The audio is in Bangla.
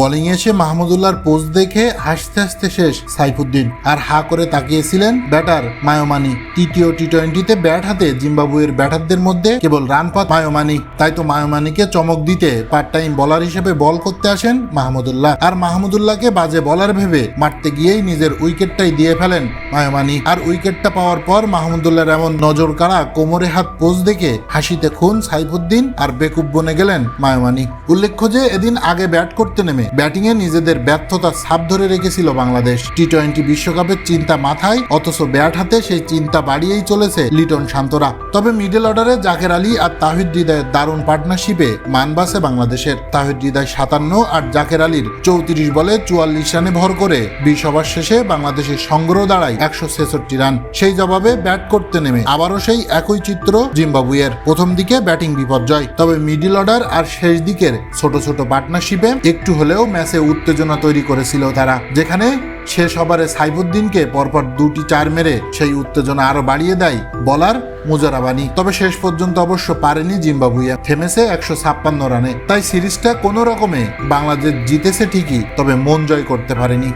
বোলিং এসে মাহমুদুল্লাহর পোজ দেখে হাসতে হাসতে শেষ সাইফুদ্দিন। আর হা করে তাকিয়েছিলেন ব্যাটার মায়োমানি। তৃতীয় টি টোয়েন্টিতে ব্যাট হাতে জিম্বাবুয়ের ব্যাটারদের মধ্যে কেবল রান পাত মায়োমানি। তাই তো মায়োমানিকে চমক দিতে পার্ট টাইম বলার হিসেবে বল করতে আসেন মাহমুদুল্লাহ। আর মাহমুদুল্লাহকে বাজে বলার ভেবে মারতে গিয়েই নিজের উইকেটটাই দিয়ে ফেলেন মায়োমানি। আর উইকেটটা পাওয়ার পর মাহমুদুল্লাহর এমন নজর কাড়া কোমরে হাত পোজ দেখে হাসিতে খুন সাইফুদ্দিন আর বেকুব বনে গেলেন মায়োমানি। উল্লেখ্য যে এদিন আগে ব্যাট করতে নেমে ব্যাটিংয়ে নিজেদের ব্যর্থতা ছাপ ধরে রেখেছিল বাংলাদেশ। টি টোয়েন্টি বিশ্বকাপের চিন্তা মাথায়, অথচ ব্যাট হাতে সেই চিন্তা বাড়িয়েই চলেছে লিটন শান্তরা। তবে মিডল অর্ডারে জাকের আলী আর তাহিদ হৃদয়ের দারুণ পার্টনারশিপে মানবাসে বাংলাদেশের। তাহিদ হৃদয় সাতান্ন আর জাকের আলীর চৌত্রিশ বলে চুয়াল্লিশ রানে ভর করে। বিশ ওভার শেষে বাংলাদেশের সংগ্রহ দাঁড়ায় একশো ছেষট্টি রান। সেই জবাবে ব্যাট করতে নেমে আবারও সেই একই চিত্র জিম্বাবুয়ের। প্রথম দিকে ব্যাটিং বিপর্যয়, তবে মিডিল অর্ডার আর শেষ দিকের ছোট ছোট পার্টনারশিপে একটু হলেও ম্যাচে উত্তেজনা তৈরি করেছিল তারা, যেখানে শেষ ওভারে সাইফুদ্দিনকে পরপর দুটি চার মেরে সেই উত্তেজনা আরও বাড়িয়ে দেয় বলার মুজারাবানি তবে শেষ পর্যন্ত অবশ্য পারেনি জিম্বাবুইয়া থেমেছে একশো ছাপ্পান্ন রানে। তাই সিরিজটা কোনো রকমে বাংলাদেশ জিতেছে ঠিকই, তবে মন জয় করতে পারেনি।